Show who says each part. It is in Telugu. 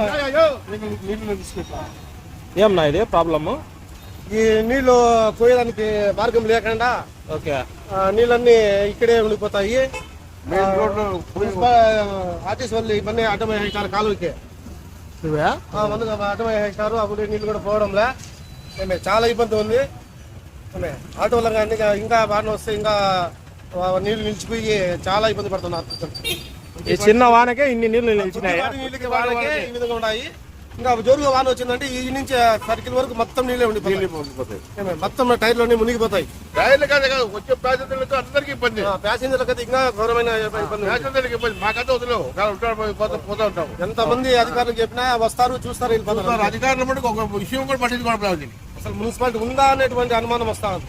Speaker 1: నీళ్ళు తీసుకుంటా
Speaker 2: ఏం నా ఇది? ప్రాబ్లము?
Speaker 1: ఈ నీళ్ళు పోయేదానికి మార్గం లేకుండా
Speaker 2: ఓకే.
Speaker 1: నీళ్ళన్నీ ఇక్కడే ఉండిపోతాయి. ఆర్టీసీ వాళ్ళు ఇవన్నీ అడ్డమయ్యేసారు కాలువకి. అడ్డమయ్యేసారు అప్పుడు నీళ్ళు కూడా పోవడంలే. చాలా ఇబ్బంది ఉంది. ఆటోలో కానీ ఇంకా- బాగా వస్తే ఇంకా ఆ, నీళ్ళు నిలిచిపోయి చాలా ఇబ్బంది పడుతున్నారు.
Speaker 2: ఈ చిన్న వానకే ఇన్ని నీళ్ళు నిలిచినాయి.
Speaker 1: వాడి నీళ్ళకి వానకి ఈ విధంగా ఉన్నాయి. ఇంకా జోరుగా వాన వచ్చిందంటే ఈ నుంచి సర్కిల్ వరకు మొత్తం నీళ్ళే ఉండిపోతాయి. ఏమే, మొత్తం టైర్లోనే మునిగిపోతాయి.
Speaker 3: టైర్లు కాదు కాదు వచ్చే ప్యాసింజర్లకు అందరికీ ఇబ్బంది.
Speaker 1: ప్యాసింజర్లకు అయితే ఇంకా ఘోరమైన ఇబ్బంది. ఉంది.
Speaker 3: ప్యాసింజర్లకు ఇబ్బంది. మాకంతా వదిలేవు పోతా పోతా ఉంటాం.
Speaker 1: ఎంత మంది అధికారులు చెప్పినా వస్తారు చూస్తారు వెళ్ళిపోతారు.
Speaker 3: అధికారుల ఒక విషయం కూడా పట్టించుకోవడం
Speaker 1: అసలు మున్సిపాలిటీ ఉందా అనేటువంటి అనుమానం వస్తా ఉంది.